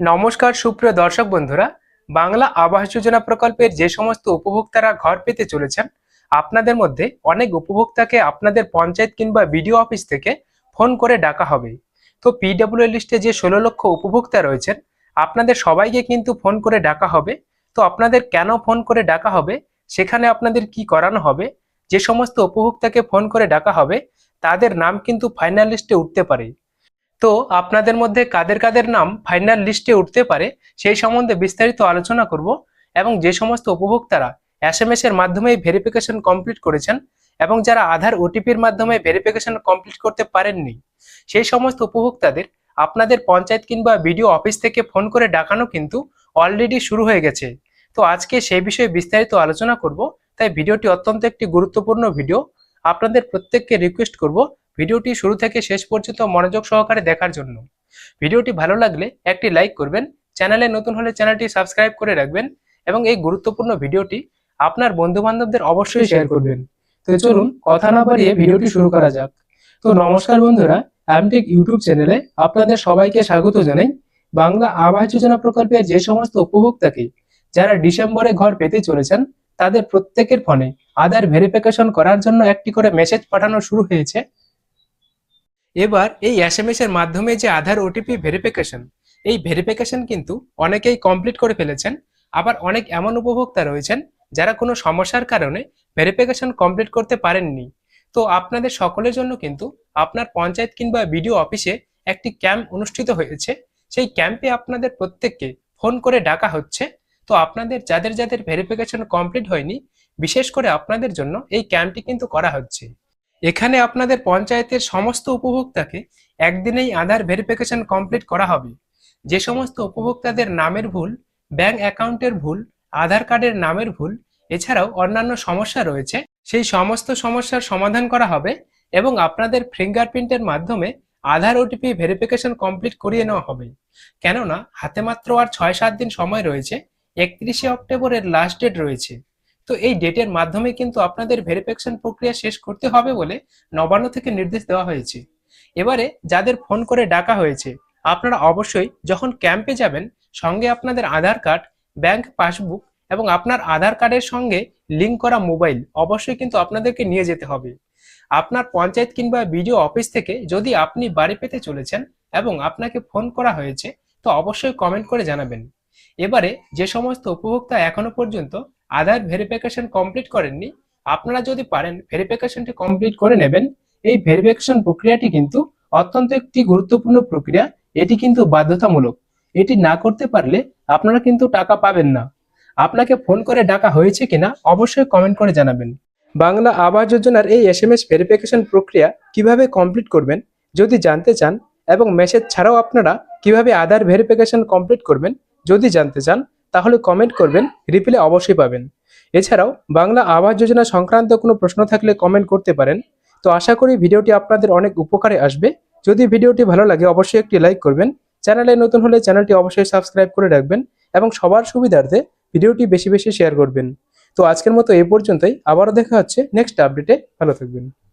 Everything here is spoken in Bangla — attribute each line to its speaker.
Speaker 1: নমস্কার, সুপ্রিয় দর্শক বন্ধুরা, বাংলা আবাস যোজনা প্রকল্পের যে সমস্ত উপভোক্তারা ঘর পেতে চলেছেন, আপনাদের মধ্যে অনেক উপভোক্তাকে আপনাদের পঞ্চায়েত কিংবা বিডিও অফিস থেকে ফোন করে ডাকা হবে। তো পিডব্লিউ লিস্টে যে ষোলো লক্ষ উপভোক্তা রয়েছেন, আপনাদের সবাইকে কিন্তু ফোন করে ডাকা হবে। তো আপনাদের কেন ফোন করে ডাকা হবে, সেখানে আপনাদের কি করানো হবে, যে সমস্ত উপভোক্তাকে ফোন করে ডাকা হবে, তাদের নাম কিন্তু ফাইনাল লিস্টে উঠতে পারে। তো আপনাদের মধ্যে কাদের কাদের নাম ফাইনাল লিস্টে উঠতে পারে সেই সম্বন্ধে বিস্তারিত আলোচনা করব এবং যে সমস্ত উপভোক্তারা এস এম এর মাধ্যমে ভেরিফিকেশন কমপ্লিট করেছেন এবং যারা আধার ওটিপির মাধ্যমে ভেরিফিকেশন কমপ্লিট করতে পারেননি, সেই সমস্ত উপভোক্তাদের আপনাদের পঞ্চায়েত কিংবা বিডিও অফিস থেকে ফোন করে ডাকানো কিন্তু অলরেডি শুরু হয়ে গেছে। তো আজকে সেই বিষয়ে বিস্তারিত আলোচনা করব, তাই ভিডিওটি অত্যন্ত একটি গুরুত্বপূর্ণ ভিডিও। আপনাদের প্রত্যেককে রিকোয়েস্ট করব ভিডিওটি শুরু থেকে শেষ পর্যন্ত মনোযোগ সহকারে দেখার জন্য। ভিডিওটি ভালো লাগলে একটি লাইক করবেন, চ্যানেলে নতুন হলে চ্যানেলটি সাবস্ক্রাইব করে রাখবেন এবং এই গুরুত্বপূর্ণ ভিডিওটি আপনার বন্ধু বান্ধবদের অবশ্যই শেয়ার করবেন। তো চলুন কথা না বাড়িয়ে ভিডিওটি শুরু করা যাক। তো নমস্কার বন্ধুরা অ্যামটেক ইউটিউব চ্যানেলে আপনাদের সবাইকে স্বাগত জানাই। বাংলা আবাস যোজনা প্রকল্পের যে সমস্ত উপভোক্তাকে যারা ডিসেম্বরে ঘর পেতে চলেছেন, তাদের প্রত্যেকের ফোনে আধার ভেরিফিকেশন করার জন্য একটি করে মেসেজ পাঠানো শুরু হয়েছে। এবার এই এস এর মাধ্যমে যে আধার ওটিপি ভেরিফিকেশন এই ভেরিফিকেশন কিন্তু অনেকেই কমপ্লিট করে ফেলেছেন। আবার অনেক এমন উপভোক্তা রয়েছেন যারা কোনো সমস্যার কারণে ভেরিফিকেশন কমপ্লিট করতে পারেননি। তো আপনাদের সকলের জন্য কিন্তু আপনার পঞ্চায়েত কিংবা বিডিও অফিসে একটি ক্যাম্প অনুষ্ঠিত হয়েছে। সেই ক্যাম্পে আপনাদের প্রত্যেককে ফোন করে ডাকা হচ্ছে। তো আপনাদের যাদের যাদের ভেরিফিকেশন কমপ্লিট হয়নি, বিশেষ করে আপনাদের জন্য এই ক্যাম্পটি কিন্তু করা হচ্ছে। এখানে আপনাদের পঞ্চায়েতের সমস্ত উপভোক্তাকে একদিনেই আধার ভেরিফিকেশন কমপ্লিট করা হবে। যে সমস্ত উপভোক্তাদের নামের ভুল ব্যাংক অ্যাকাউন্টের ভুল, আধার কার্ডের নামের ভুল, এছাড়াও অন্যান্য সমস্যা রয়েছে, সেই সমস্ত সমস্যার সমাধান করা হবে এবং আপনাদের ফিঙ্গারপ্রিন্টের মাধ্যমে আধার ওটিপি ভেরিফিকেশন কমপ্লিট করিয়ে নেওয়া হবে। কেননা, হাতে মাত্র আর ছয় সাত দিন সময় রয়েছে, একত্রিশে অক্টোবরের লাস্ট ডেট রয়েছে। তো এই ডেটের মাধ্যমে কিন্তু আপনাদের ভেরিফিকেশন প্রক্রিয়া শেষ করতে হবে বলে নবান্ন থেকে নির্দেশ দেওয়া হয়েছে। এবারে যাদের ফোন করে ডাকা হয়েছে, আপনারা অবশ্যই যখন ক্যাম্পে যাবেন, সঙ্গে আপনাদের আধার কার্ড ব্যাংক পাসবুক এবং আপনার আধার কার্ডের সঙ্গে লিঙ্ক করা মোবাইল অবশ্যই কিন্তু আপনাদেরকে নিয়ে যেতে হবে। আপনার পঞ্চায়েত কিংবা বিডিও অফিস থেকে যদি আপনি বাড়ি পেতে চলেছেন এবং আপনাকে ফোন করা হয়েছে, তো অবশ্যই কমেন্ট করে জানাবেন। এবারে যে সমস্ত উপভোক্তা এখনও পর্যন্ত আধার ভেরিফিকেশন কমপ্লিট করেননি। আপনারা যদি পারেন ভেরিফিকেশনটি কমপ্লিট করে নেবেন। এই ভেরিফিকেশন প্রক্রিয়াটি কিন্তু অত্যন্ত একটি গুরুত্বপূর্ণ প্রক্রিয়া। এটি কিন্তু বাধ্যতামূলক। এটি না করতে পারলে আপনারা কিন্তু টাকা পাবেন না। আপনাকে ফোন করে ডাকা হয়েছে কিনা অবশ্যই কমেন্ট করে জানাবেন। বাংলা আবাস যোজনার এই এস এম এস ভেরিফিকেশন প্রক্রিয়া কীভাবে কমপ্লিট করবেন, যদি জানতে চান এবং মেসেজ ছাড়াও আপনারা কীভাবে আধার ভেরিফিকেশন কমপ্লিট করবেন, যদি জানতে চান তাহলে কমেন্ট করবেন রিপ্লে অবশ্যই পাবেন। এছাড়াও, বাংলা আবাস যোজনা সংক্রান্ত কোনো প্রশ্ন থাকলে কমেন্ট করতে পারেন। তো আশা করি ভিডিওটি আপনাদের অনেক উপকারে আসবে। যদি ভিডিওটি ভালো লাগে, অবশ্যই একটি লাইক করবেন। চ্যানেলে নতুন হলে চ্যানেলটি অবশ্যই সাবস্ক্রাইব করে রাখবেন এবং সবার সুবিধার্থে ভিডিওটি বেশি বেশি শেয়ার করবেন। তো আজকের মতো এ পর্যন্তই। আবারও দেখা হচ্ছে নেক্সট আপডেটে ভালো থাকবেন।